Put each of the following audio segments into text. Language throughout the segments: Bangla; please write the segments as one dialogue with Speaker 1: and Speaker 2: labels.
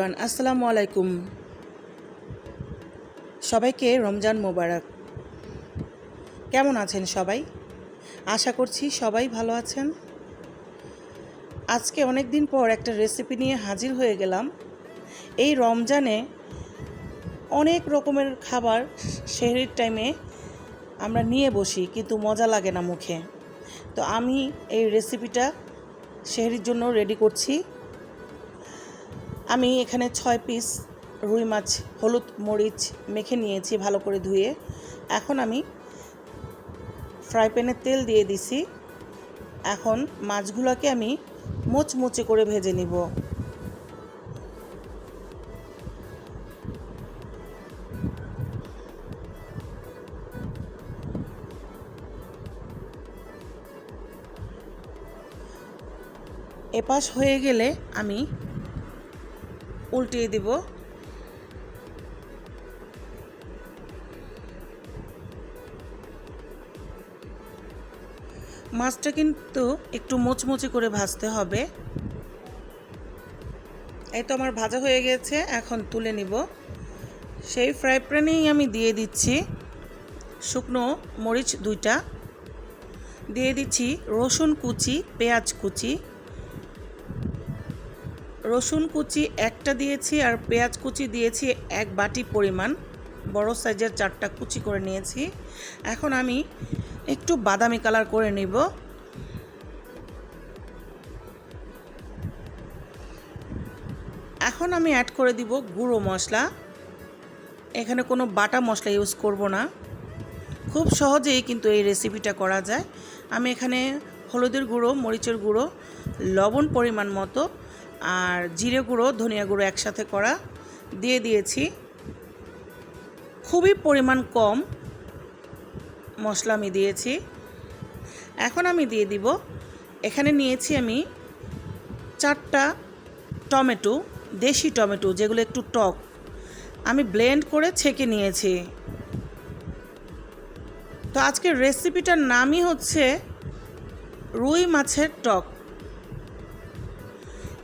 Speaker 1: এভরিওয়ান, আসসালামু আলাইকুম। সবাইকে রমজান মোবারক। কেমন আছেন সবাই? আশা করছি সবাই ভালো আছেন। আজকে অনেক দিন পর একটা রেসিপি নিয়ে হাজির হয়ে গেলাম। এই রমজানে অনেক রকমের খাবার সেহরির টাইমে আমরা নিয়ে বসি, কিন্তু মজা লাগে না মুখে। তো আমি এই রেসিপিটা সেহরির জন্য রেডি করছি। আমি এখানে ছয় পিস রুই মাছ, হলুদ মরিচ মেখে নিয়েছি ভালো করে ধুয়ে। এখন আমি ফ্রাই প্যানে তেল দিয়ে দিছি। এখন মাছগুলোকে আমি মোচমোচে করে ভেজে নিব। এপাশ হয়ে গেলে আমি উল্টিয়ে দিব। মাছটা কিন্তু একটু মোচমোচে করে ভাজতে হবে। এই তো আমার ভাজা হয়ে গেছে, এখন তুলে নিব। সেই ফ্রাই প্যানেই আমি দিয়ে দিচ্ছি শুকনো মরিচ দুইটা। দিয়ে দিচ্ছি রসুন কুচি, পেঁয়াজ কুচি। রসুন কুচি একটা দিয়েছি আর পেঁয়াজ কুচি দিয়েছি এক বাটি পরিমাণ। বড় সাইজের চারটা কুচি করে নিয়েছি। এখন আমি একটু বাদামি কালার করে নিব। এখন আমি অ্যাড করে দিব গুঁড়ো মশলা। এখানে কোনো বাটা মশলা ইউজ করব না। খুব সহজেই কিন্তু এই রেসিপিটা করা যায়। আমি এখানে হলুদের গুঁড়ো, মরিচের গুঁড়ো, লবণ পরিমাণ মতো আর জিরে গুঁড়ো, ধনিয়া গুঁড়ো একসাথে করা। দিয়ে দিয়েছি খুবই পরিমাণ কম মশলা আমি দিয়েছি। এখন আমি দিয়ে দিব, এখানে নিয়েছি আমি চারটা টমেটো, দেশি টমেটো, যেগুলো একটু টক। আমি ব্লেন্ড করে ছেঁকে নিয়েছি। তো আজকের রেসিপিটার নামই হচ্ছে রুই মাছের টক।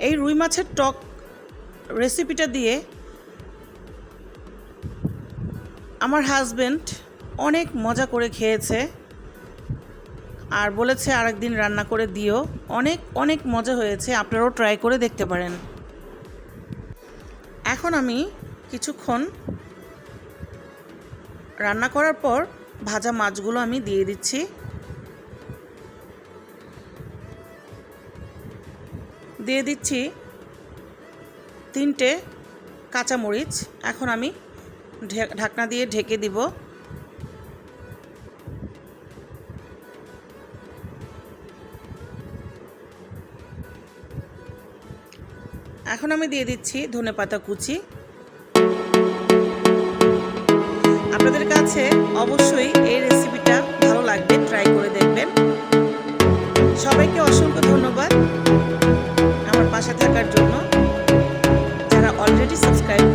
Speaker 1: এই রুই মাছের টক রেসিপিটা দিয়ে আমার হাজব্যান্ড অনেক মজা করে খেয়েছে আর বলেছে আরেকদিন রান্না করে দিও। অনেক অনেক মজা হয়েছে। আপনারাও ট্রাই করে দেখতে পারেন। এখন আমি কিছুক্ষণ রান্না করার পর ভাজা মাছগুলো আমি দিয়ে দিচ্ছি। দিয়ে দিচ্ছি তিনটে কাঁচামরিচ। এখন আমি ঢাকনা দিয়ে ঢেকে দিব। এখন আমি দিয়ে দিচ্ছি ধনে পাতা কুচি। আপনাদের কাছে অবশ্যই এই রেসিপিটা ভালো লাগবে, ট্রাই করে দেখবেন। সবাইকে অসংখ্য ধন্যবাদ। পাশে থাকার জন্য যারা অলরেডি সাবস্ক্রাইব